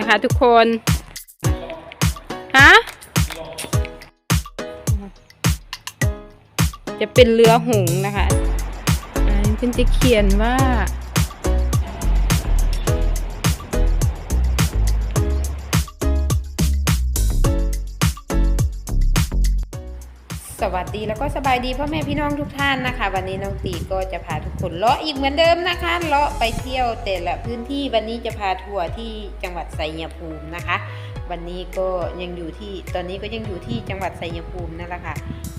นะคะทุกคนฮะจะเป็นเรือหงส์นะคะอันนี้เพิ่นจะเขียนว่า สวัสดีแล้วก็สบายดีพ่อแม่พี่น้องทุกท่านนะคะ วันนี้น้องตีก็จะพาทุกคนเลาะอีกเหมือนเดิมนะคะเลาะไปเที่ยวแต่ละพื้นที่วันนี้จะพาทัวร์ที่จังหวัดไสยภูมินะคะ วันนี้ก็ยังอยู่ที่ตอนนี้ก็ยังอยู่ที่จังหวัดไสยภูมินั่นแหละค่ะ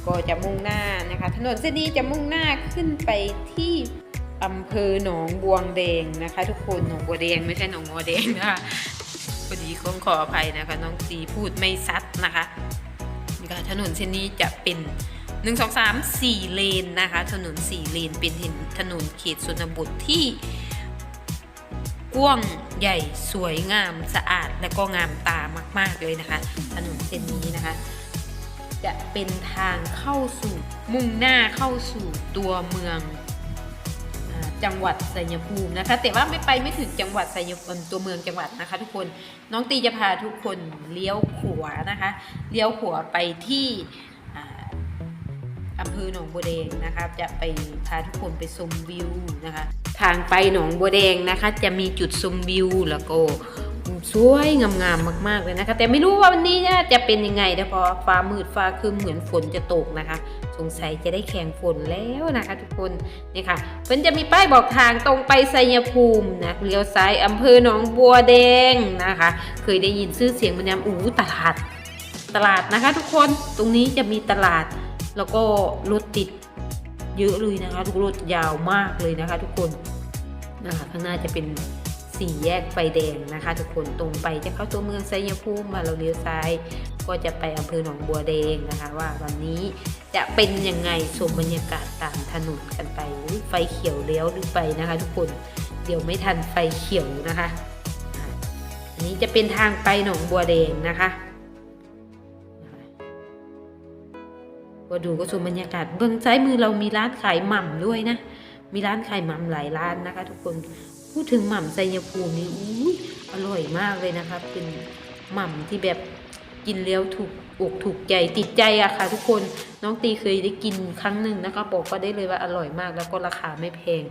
ก็จะมุ่งหน้านะคะ ถนนเส้นนี้จะมุ่งหน้าขึ้นไปที่อำเภอหนองบวงแดงนะคะ ทุกคนหนองบัวแดงไม่ใช่หนองบัวแดงนะคะพอดีขอขออภัยนะคะ น้องตีพูดไม่ซัดนะคะ ก็ถนนเส้นนี้จะเป็น 1 2 3 4 เลนนะคะ ถนน 4 เลน เป็นถนนเขตชนบทที่กว้างใหญ่สวยงามสะอาดและก็งามตามาก ๆเลยนะคะ ถนนเส้นนี้นะคะ จะเป็นทางเข้าสู่มุ่งหน้าเข้าสู่ตัวเมือง จังหวัดสัยภูมินะคะ แต่ว่าไม่ไปไม่ถึงจังหวัดสัยภูมิตัวเมืองจังหวัดนะคะ ทุกคนน้องตีจะพาทุกคนเลี้ยวขวานะคะ เลี้ยวขวาไปที่อำเภอหนองบัวแดงนะคะจะไปพาทุกคนไปชมวิวนะคะ ทางไปหนองบัวแดงนะคะ จะมีจุดชมวิวแล้วก็ สวยงามๆมาก ๆเลยนะคะ แต่ไม่รู้ว่าวันนี้จะเป็นยังไงนะพราะฟ้ามืดฟ้าคือเหมือนฝนจะตกนะคะ สงสัยจะได้แข่งฝนแล้วนะคะ ทุกคนนี่ค่ะเพิ่นจะมีป้ายบอกทางตรงไปไสยภูมินะเลี้ยวซ้ายอำเภอหนองบัวแดงนะคะ เคยได้ยินชื่อเสียงมันยำอู้ตลาดตลาดนะคะ ทุกคนตรงนี้จะมีตลาด แล้วก็รถติดเยอะเลยนะคะ ทุกรถยาวมากเลยนะคะ ทุกคนนะคะข้างหน้าจะเป็น สี่แยกไฟแดงนะคะ ทุกคนตรงไปจะเข้าตัวเมืองไสยภูมิมาเราเลี้ยวซ้าย ก็จะไปอำเภอหนองบัวแดงนะคะ ว่าวันนี้จะเป็นยังไงชมบรรยากาศตามถนนกันไปไฟเขียวเลี้ยวหรือไปนะคะ ทุกคนเดี๋ยวไม่ทันไฟเขียวนะคะอะอันนี้จะเป็นทางไปหนองบัวแดงนะคะก็ดูก็ชมบรรยากาศเบื้องซ้ายมือเรามีร้านขายหม่ำด้วยนะมีร้านขายหม่ำหลายร้านนะคะ ทุกคน พูดถึงหม่ำไซยภูมินี่อุ้ยอร่อยมากเลยนะคะ เป็นหม่ำที่แบบกินแล้วถูกอกถูกใจติดใจอะค่ะ ทุกคนน้องตีเคยได้กินครั้งหนึ่งนะคะบอกก็ได้เลยว่าอร่อยมากแล้วก็ราคาไม่แพง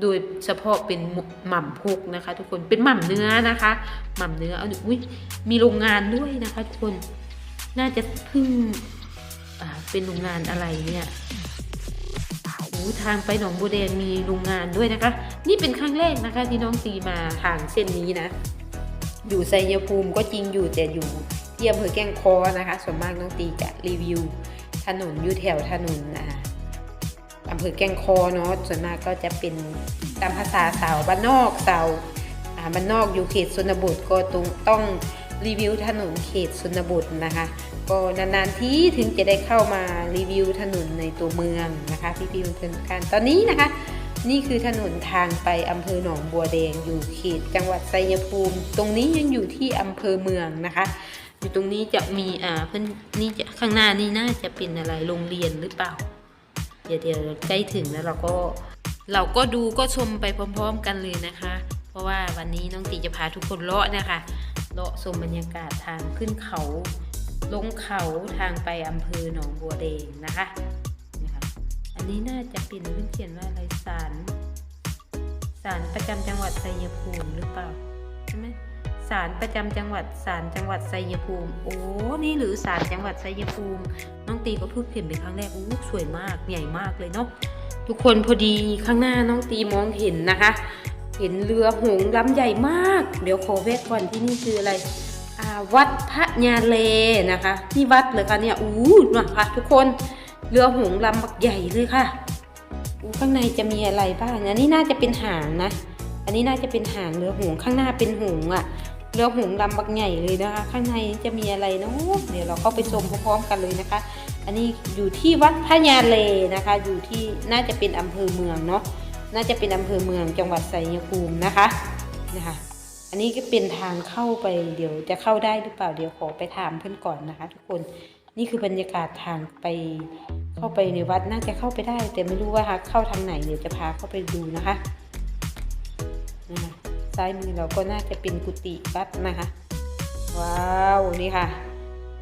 โดยเฉพาะเป็นหม่ำพุกนะคะ ทุกคนเป็นหม่ำเนื้อนะคะหม่ำเนื้ออ,อุ้ยมีโรงงานด้วยนะคะ ทุกคนน่าจะเพิ่งเป็นโรงงานอะไรเนี่ย ทางไปหนองบัวแดงมีโรงงานด้วยนะคะ นี่เป็นครั้งแรกนะคะที่น้องตีมาทางเส้นนี้นะ อยู่ไซยภูมิก็จริงอยู่แต่อยู่ที่อำเภอแก้งคอนะคะส่วนมากน้องตีจะรีวิว ถนนอยู่แถวถนนอ่าอำเภอแก้งคอเนาะส่วนมากก็จะเป็นตามภาษาสาวบ้านนอกสาวอ่าบ้านนอกอยู่เขตชนบทก็ต้องต้องรีวิวถนนเขตชนบทนะคะ ก็นานๆที่ถึงจะได้เข้ามารีวิวถนนในตัวเมืองนะคะพี่พี่เพื่อนๆกันตอนนี้นะคะ นี่คือถนนทางไปอำเภอหนองบัวแดงอยู่เขตจังหวัดไซยภูมิ ตรงนี้ยังอยู่ที่อำเภอเมืองนะคะ อยู่ตรงนี้จะมีอ่าเพื่อนนี่จะข้างหน้านี่น่าจะเป็นอะไรโรงเรียนหรือเปล่า เดี๋ยวเดี๋ยวใกล้ถึงแล้วเราก็เราก็ดูก็ชมไปพร้อม ๆ กันเลยนะคะ เพราะว่าวันนี้น้องตีจะพาทุกคนเลาะนะคะเลาะชมบรรยากาศทางขึ้นเขา ลงเขาทางไปอำเภอหนองบัวแดงนะคะนี่ค่ะอันนี้น่าจะเป็นเพื่อนเขียนว่าอะไรศาลศาลประจำจังหวัดไซยภูมิหรือเปล่าใช่ไหมศาลประจำจังหวัดศาลจังหวัดไซยภูมิ โอ้ นี่หรือศาลจังหวัดไซยภูมิ น้องตีก็เพิ่งเห็นเป็นครั้งแรกอู้สวยมากใหญ่มากเลยเนาะ ทุกคนพอดีข้างหน้าน้องตีมองเห็นนะคะ เห็นเรือหงส์ลำใหญ่มาก เดี๋ยวขอแวะก่อนที่นี่คืออะไร วัดพระยาเลนะคะนี่วัดเลยค่ะเนี่ยอู้นะคะทุกคนเรือหงลำบักใหญ่เลยค่ะอู้ข้างในจะมีอะไรบ้างอันนี้น่าจะเป็นหางนะ อันนี้น่าจะเป็นหางเรือหงข้างหน้าเป็นหงส์อะเรือหงลำบักใหญ่เลยนะคะ ข้างในจะมีอะไรเนาะเดี๋ยวเราเข้าไปชมพร้อมๆกันเลยนะคะ อันนี้อยู่ที่วัดพระยาเลนะคะ อยู่ที่น่าจะเป็นอำเภอเมืองเนาะน่าจะเป็นอำเภอเมืองจังหวัดไสยภูมินะคะนะคะ อันนี้ก็เป็นทางเข้าไปเดี๋ยวจะเข้าได้หรือเปล่าเดี๋ยวขอไปถามเพื่อนก่อนนะคะ ทุกคนนี่คือบรรยากาศทางไปเข้าไปในวัดน่าจะเข้าไปได้ แต่ไม่รู้ว่าเข้าทางไหนเดี๋ยวจะพาเข้าไปดูนะคะนะคะซ้ายมือเราก็น่าจะเป็นกุฏิวัดนะคะ ว้าวนี่ค่ะ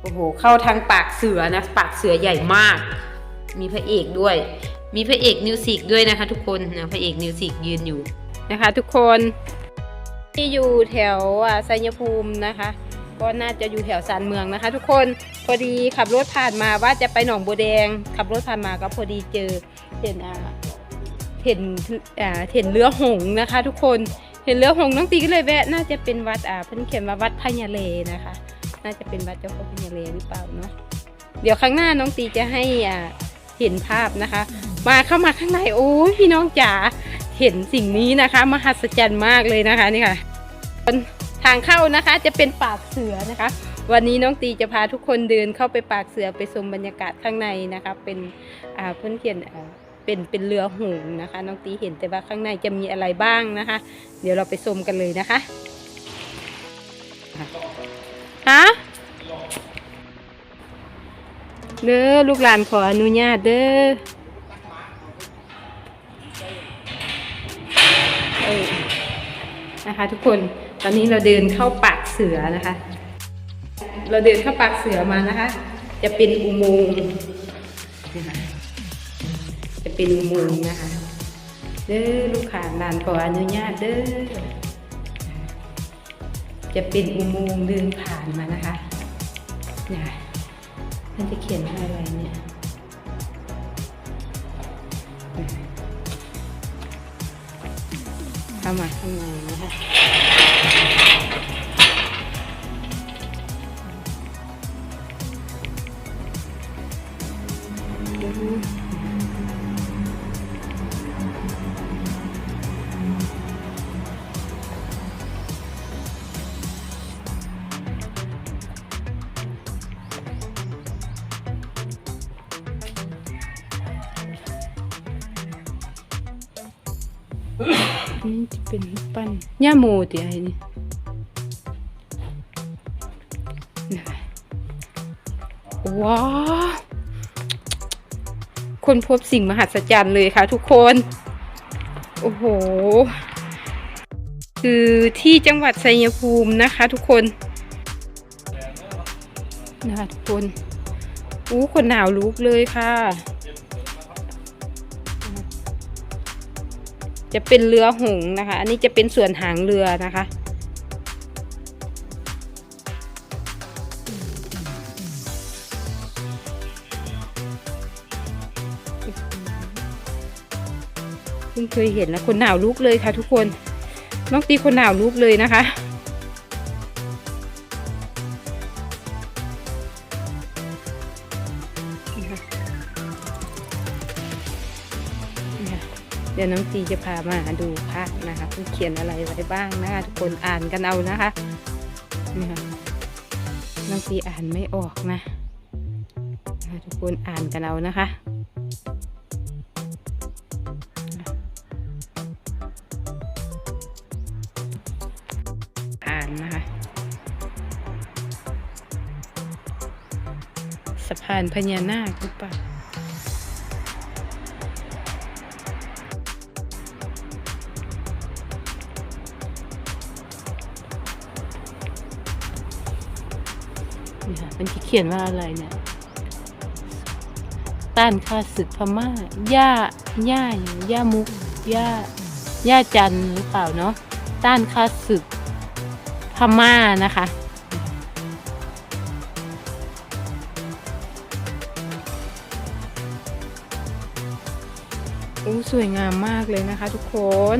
โอ้โหเข้าทางปากเสือนะปากเสือใหญ่มาก มีพระเอกด้วย มีพระเอกนิวสิกด้วยนะคะ ทุกคนนะพระเอกนิวสิกยืนอยู่นะคะ ทุกคน ที่อยู่แถวอ่าไซยภูมินะคะ ก็น่าจะอยู่แถวสานเมืองนะคะ ทุกคนพอดีขับรถผ่านมาว่าจะไปหนองบัวแดง ขับรถผ่านมาก็พอดีเจอเห็นอ่าเห็นอ่าเห็นเรือหงนะคะ ทุกคนเห็นเรือหงน้องตีก็เลยแวะน่าจะเป็นวัดอ่าเพิ่นเขียนว่าวัดพญาเลนะคะ น่าจะเป็นวัดเจ้าพ่อพญาเลหรือเปล่าเนาะเดี๋ยวครั้งหน้าน้องตีจะให้อ่าเห็นภาพนะคะ มาเข้ามาข้างในโอ้ยพี่น้องจ๋า เห็นสิ่งนี้นะคะ มหัศจรรย์มากเลยนะคะนี่ค่ะทางเข้านะคะจะเป็นปากเสือนะคะ วันนี้น้องตีจะพาทุกคนเดินเข้าไปปากเสือไปชมบรรยากาศข้างในนะคะ เป็นอาเพื่อนเขียนเป็นเป็นเรือหงส์นะคะ น้องตีเห็นแต่ว่าข้างในจะมีอะไรบ้างนะคะ เดี๋ยวเราไปชมกันเลยนะคะฮะเด้อลูกหลานขออนุญาตเด้อ นะคะทุกคนตอนนี้เราเดินเข้าปากเสือนะคะ เราเดินเข้าปากเสือมานะคะ จะเป็นอุโมงค์นะจะเป็นอุโมงค์นะคะเด้อลูกค้าลานขออนุญาตเด้อจะเป็นอุโมงค์เดินผ่านมานะคะเนี่ยมันจะเขียนอะไรเนี่ย เข้าม นี่จะเป็นปั้นย่าโมติไอ้นี่ว้าวคนพบสิ่งมหัศจรรย์เลยค่ะทุกคน โอ้โห คือที่จังหวัดชัยภูมินะคะทุกคนนะคะทุกคนอู้คนหนาวลุกเลยค่ะ จะเป็นเรือหงนะคะ อันนี้จะเป็นส่วนหางเรือนะคะ เพิ่งเคยเห็นนะคนหนาวลุกเลยค่ะทุกคนน้องตีคนหนาวลุกเลยนะคะ เดี๋ยวน้องตีจะพามาดูภาพนะคะเพิ่งเขียนอะไรไว้บ้างนะคะทุกคนอ่านกันเอานะคะนี่ค่ะน้องตีอ่านไม่ออกนะนะคะทุกคนอ่านกันเอานะคะอ่านนะคะสะพานพญานาคหรือเปล่า นี่ค่ะเป็นที่เขียนว่าอะไรเนี่ย ต้านข้าศึกพม่าย่าย่าอย่างย่ามุกย่าย่าจันหรือเปล่าเนาะต้านข้าศึกพม่านะคะอู้สวยงามมากเลยนะคะทุกคน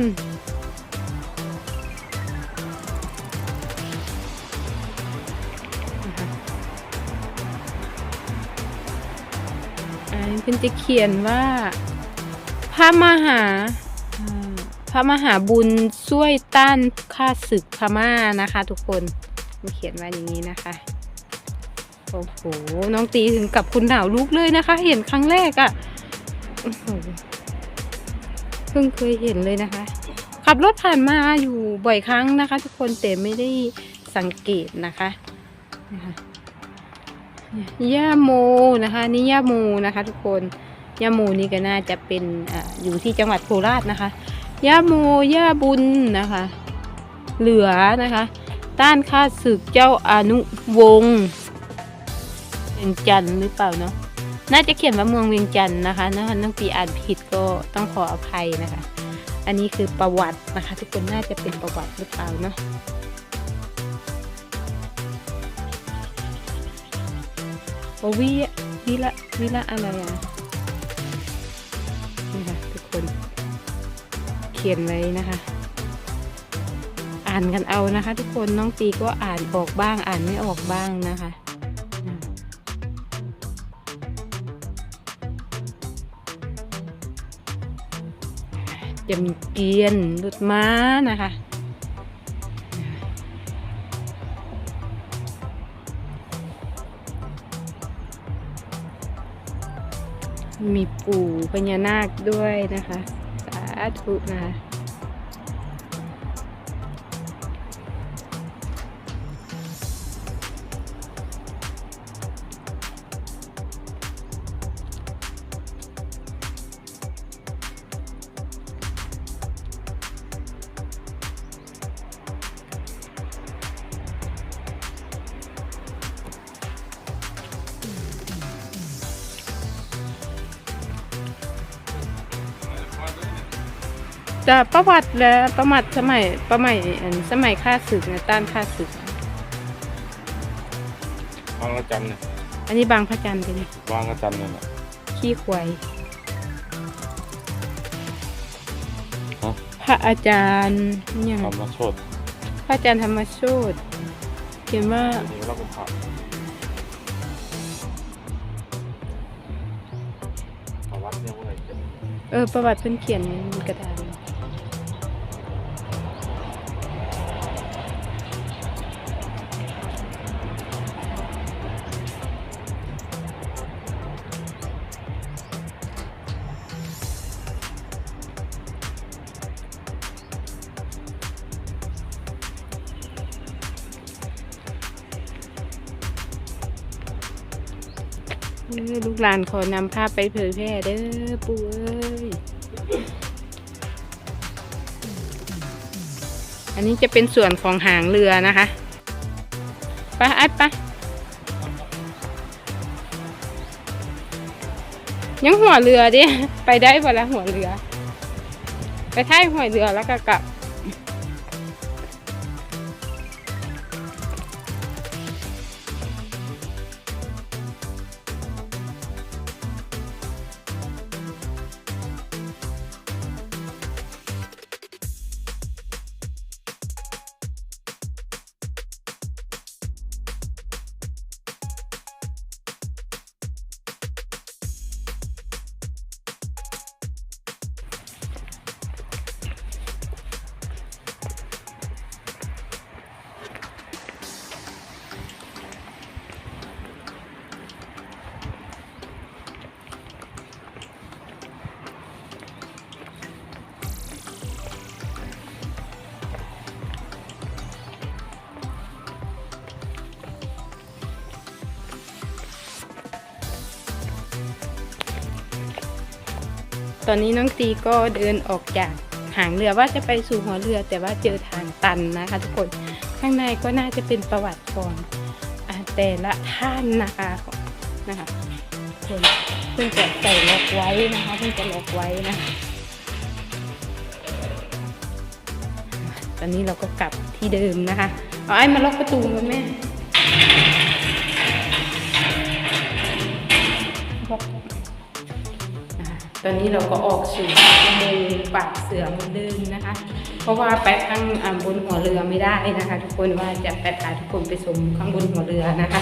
เพิ่นจะเขียนว่า พระมหาพระมหาบุญช่วยต้านข้าศึกพม่านะคะ ทุกคนมันเขียนไว้อย่างนี้นะคะโอ้โหน้องตีถึงกับคุณหนาวลุกเลยนะคะ เห็นครั้งแรกอะ่ะเพิ่งเคยเห็นเลยนะคะ ขับรถผ่านมาอยู่บ่อยครั้งนะคะ ทุกคนแต่ไม่ได้สังเกตนะคะนะคะ ย่าโมนะคะนี่ย่าโมนะคะ ทุกคนย่าโมนี่ก็น่าจะเป็นออยู่ที่จังหวัดโคราชนะคะย่าโมย่าบุญนะคะ เหลือนะคะ ต้านข้าศึกเจ้าอนุวงศ์เวียงจันทร์หรือเปล่าเนาะน่าจะเขียนว่าเมืองเวียงจันทร์นะคะนะคะน้องปีอ่านผิดก็ต้องขออภัยนะคะ อันนี้คือประวัตินะคะ ทุกคนน่าจะเป็นประวัติหรือเปล่าเนาะ โอวิวิละวิละอะไรอะนี่ค่ะทุกคน เขียนไว้นะคะ อ่านกันเอานะคะ ทุกคนน้องตีก็อ่านออกบ้าง อ่านไม่ออกบ้างนะคะจะมีเกียนรถม้านะคะ มีปู่พญานาคด้วยนะคะ สาธุนะคะ จะประวัติและประวัติสมัยประมัยอันสมัยข้าศึกนะต้านข้าศึกวางระจันเนี่ยอันนี้บางพระจันทร์เป็นวางระจันเนี่ยแหละขี้ควายฮะพระอาจารย์นี่ยังทำมาโชดพระอาจารย์ธรรมโชตเขียนว่าทีนี้เราเป็นพระเอาวัดเนี่ยว่าไงจะเออประวัติเพิ่นเขียนในกระดาน เออลูกหลานขอนำภาพไปเผยแพร่เด้อปู่เอ้ย อันนี้จะเป็นส่วนของหางเรือนะคะไปไอ้ไปะยังหัวเรือดิ ไปได้ปะละหัวเรือ ไปท้ายหัวเรือแล้วก็กลับ ตอนนี้น้องตีก็เดินออกจากหางเรือว่าจะไปสู่หัวเรือ แต่ว่าเจอทางตันนะคะ ทุกคนข้างในก็น่าจะเป็นประวัติก่อนอแต่ละท่านนะคะนะคะคนเพิ่งจะใส่ล็อกไว้นะคะเพิ่งจะล็อกไว้นะตอนนี้เราก็กลับที่เดิมนะคะเอาไอ้มาล็อกประตูมันแม่ล็อก ตอนนี้เราก็ออกสู่อุโมงค์ปากเสือเหมือนเดิมนะคะ เพราะว่าแปะข้างอ่าบนหัวเรือไม่ได้นะคะ ทุกคนว่าจะแปะพาทุกคนไปชมข้างบนหัวเรือนะคะ